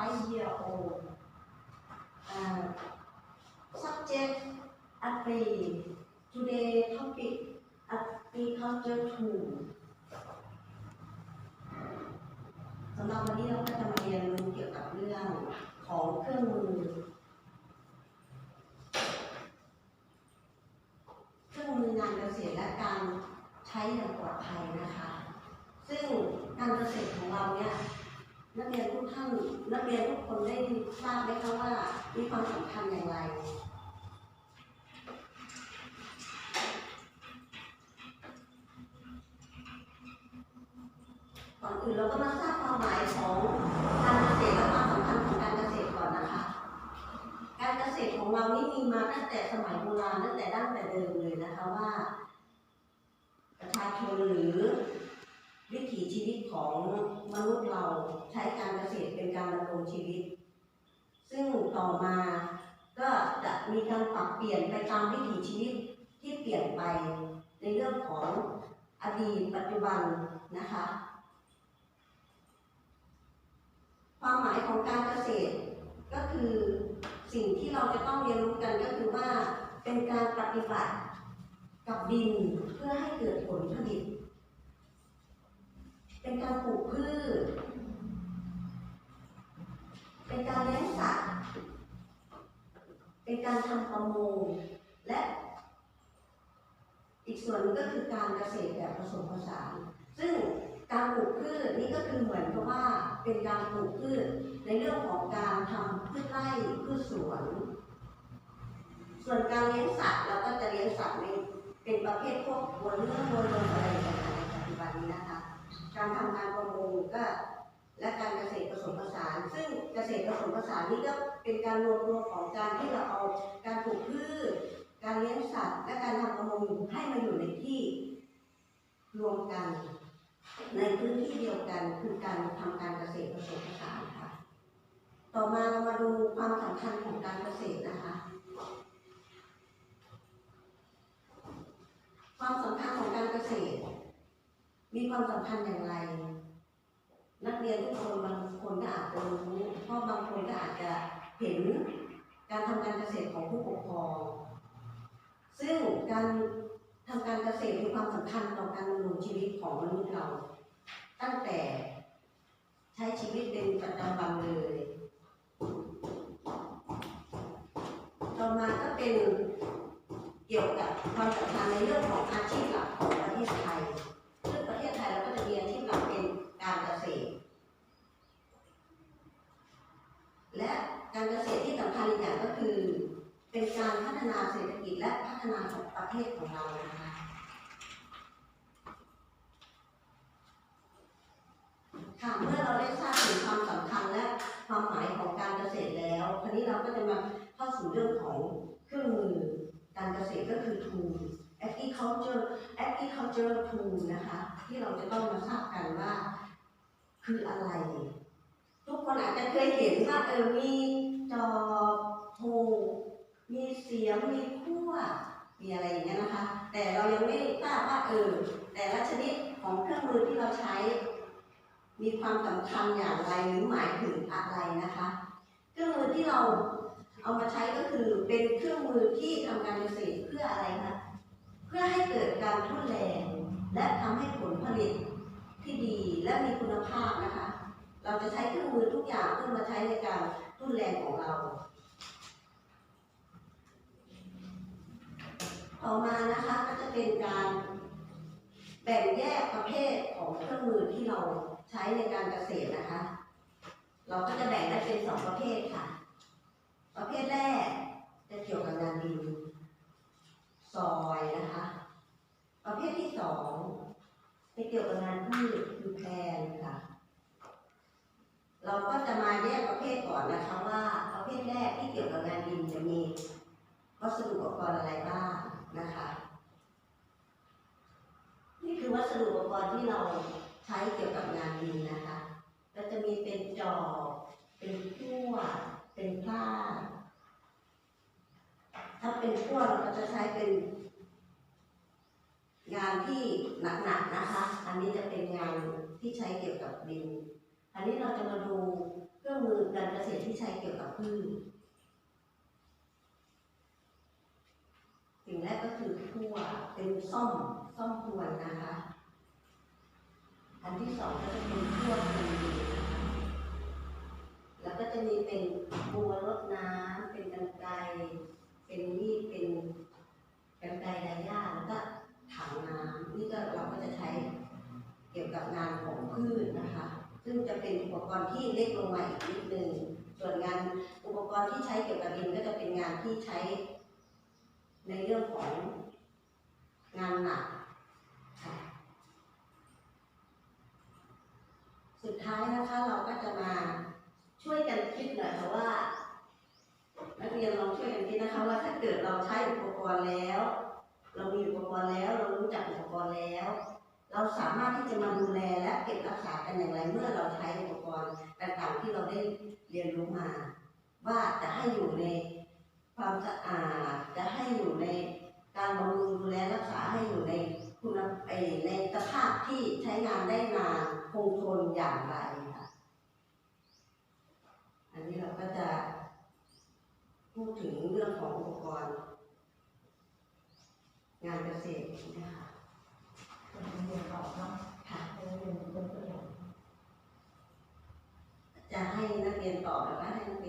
five-year-old uh, subject agri today topic agriculture two สำหรับวันนี้เราก็จะมาเรียนรู้เกี่ยวกับเรื่องของเครื่องมือ เครื่องมืองานเกษตรและการใช้อย่างปลอดภัยนะคะ ซึ่งการเกษตรของเราเนี่ย นักเรียนทุกท่านนักเรียนทุกคนได้ทราบไหมคะว่ามีความสำคัญอย่างไรก่อนอื่นเราก็มาทราบความหมายของการเกษตรและความสำคัญของการเกษตรก่อนนะคะ การเกษตรของเรานี่มีมาตั้งแต่สมัยโบราณตั้งแต่ดั้งแต่เดิมเลยนะคะว่า ประชาชนหรือ วิถีชีวิตของมนุษย์เราใช้การเกษตรเป็นการดำรงชีวิต ซึ่งต่อมาก็จะมีการปรับเปลี่ยนไปตามวิถีชีวิตที่เปลี่ยนไปในเรื่องของอดีตปัจจุบันนะคะ ความหมายของการเกษตรก็คือสิ่งที่เราจะต้องเรียนรู้กันก็คือว่าเป็นการปฏิบัติกับดินเพื่อให้เกิดผลผลิต เป็นการปลูกพืช เป็นการเลี้ยงสัตว์ เป็นการทำประมงและ อีกส่วนนึงก็คือการเกษตรแบบผสมผสาน ซึ่งการปลูกพืชนี่ก็คือเหมือนกับว่าเป็นการปลูกพืชในเรื่องของการทำพืชไร่พืชสวน ส่วนการเลี้ยงสัตว์เราก็จะเลี้ยงสัตว์ในเป็นประเภทพวกวัวเนื้อวัวลมอะไรต่าง การทำการประมงก็และการเกษตรผสมผสาน ซึ่งเกษตรผสมผสานนี่ก็เป็นการรวมตัวของการที่เราเอาการปลูกพืช การเลี้ยงสัตว์ และการทำประมงให้มาอยู่ในที่รวมกัน ในพื้นที่เดียวกันคือการทำการเกษตรผสมผสานค่ะ ต่อมาเรามาดูความสำคัญของการเกษตรนะคะ ความสำคัญของการเกษตร มีความสำคัญอย่างไร นักเรียนทุกคนบางคนก็อาจจะรู้เพราะบางคนก็อาจจะเห็นการทำการเกษตรของผู้ปกครอง ซึ่งการทำการเกษตรมีความสำคัญต่อการดำรงชีวิตของมนุษย์เรา ตั้งแต่ใช้ชีวิตเป็นประจำวันเลย ต่อมาก็เป็นเกี่ยวกับความสำคัญในเรื่องของอาชีพหลักของประเทศไทย ซึ่งประเทศไทยเราก็จะมีอาชีพหลักเป็นการเกษตร และ การเกษตรที่สำคัญอีกอย่างก็คือ เป็นการพัฒนาเศรษฐกิจและพัฒนาของประเทศของเรานะคะค่ะเมื่อเราได้ทราบถึงความสำคัญและความหมายของการเกษตรแล้วคราวนี้เราก็จะมาเข้าสู่เรื่องของเครื่องมือการเกษตรก็คือ tool agriculture agricultural tool นะคะ ที่เราจะต้องมาทราบกันว่า คืออะไร อาจจะเคยเห็นว่าเออมีจอบโทมีเสียมมีขั้วมีอะไรอย่างเงี้ยนะคะ แต่เรายังไม่ทราบว่าเออแต่ละชนิดของเครื่องมือที่เราใช้ มีความสำคัญอย่างไรหรือหมายถึงอะไรนะคะ เครื่องมือที่เราเอามาใช้ก็คือเป็นเครื่องมือที่ทำการเกษตรเพื่ออะไรคะเพื่อให้เกิดการทุ่นแรงและทำให้ผลผลิตที่ดีและมีคุณภาพนะคะ เราจะใช้เครื่องมือทุกอย่างเพื่อมาใช้ในการทุ่นแรงของเรา ต่อมานะคะก็จะเป็นการแบ่งแยกประเภทของเครื่องมือที่เราใช้ในการเกษตรนะคะ เราก็จะแบ่งได้เป็นสองประเภทค่ะ ประเภทแรกจะเกี่ยวกับงานดินซอยนะคะ ประเภทที่สองจะเกี่ยวกับงานพืชคือแพลนค่ะ เราก็จะมาแยกประเภทก่อนนะคะว่าประเภทแรกที่เกี่ยวกับงานดินจะมีวัสดุอุ ปกรณ์อะไรบ้างนะคะ นี่คือวัสดุอุปกรณ์ที่เราใช้เกี่ยวกับงานดินนะคะก็จะมีเป็นจอบ เป็นพั่วเป็นผ้า ถ้าเป็นพั่วเราก็จะใช้เป็น งานที่หนักๆนะคะ อันนี้จะเป็นงานที่ใช้เกี่ยวกับดิน อันนี้เราจะมาดูเครื่องมือการเกษตรที่ใช้เกี่ยวกับพืช สิ่งแรกก็คือพั่วเป็นซ่อมซ่อมพรวนนะคะ อันที่สองก็จะเป็นพั่วตีนะคะแล้วก็จะมีเป็นบัวรดน้ำเป็นกันไกเป็นมีดเป็นกันไกรไดย่าแล้วก็ถถังน้ำนี่ก็เราก็จะใช้เกี่ยวกับงานของพืชนะคะ ซึ่งจะเป็นอุปกรณ์ที่เล็กลงมาอีกนิดนึงส่วนงานอุปกรณ์ที่ใช้เกี่ยวกับดินก็จะเป็นงานที่ใช้ ในเรื่องของงานหนักค่ะสุดท้ายนะคะเราก็จะมาช่วยกันคิดหน่อยค่ะว่านักเรียนลองช่วยกันคิดนะคะว่าถ้าเกิดเราใช้อุปกรณ์แล้ว เรามีอุปกรณ์แล้ว เรารู้จักอุปกรณ์แล้ว เราสามารถที่จะมาดูแลและเก็บรักษากันอย่างไรเมื่อเราใช้อุปกรณ์ต่างๆที่เราได้เรียนรู้มา ว่าจะให้อยู่ใน ความสะอาดจะให้อยู่ในการบำรุงดูแลรักษาให้อยู่ในคุณเออในสภาพที่ใช้งานได้นานคงทนอย่างไรค่ะ อันนี้เราก็จะพูดถึงเรื่องของอุปกรณ์ งานเกษตรนะคะเรียนต่อเนาะค่ะเรียนเป็นตัวอย่างจะให้นักเรียนตอบหรือว่าให้นัก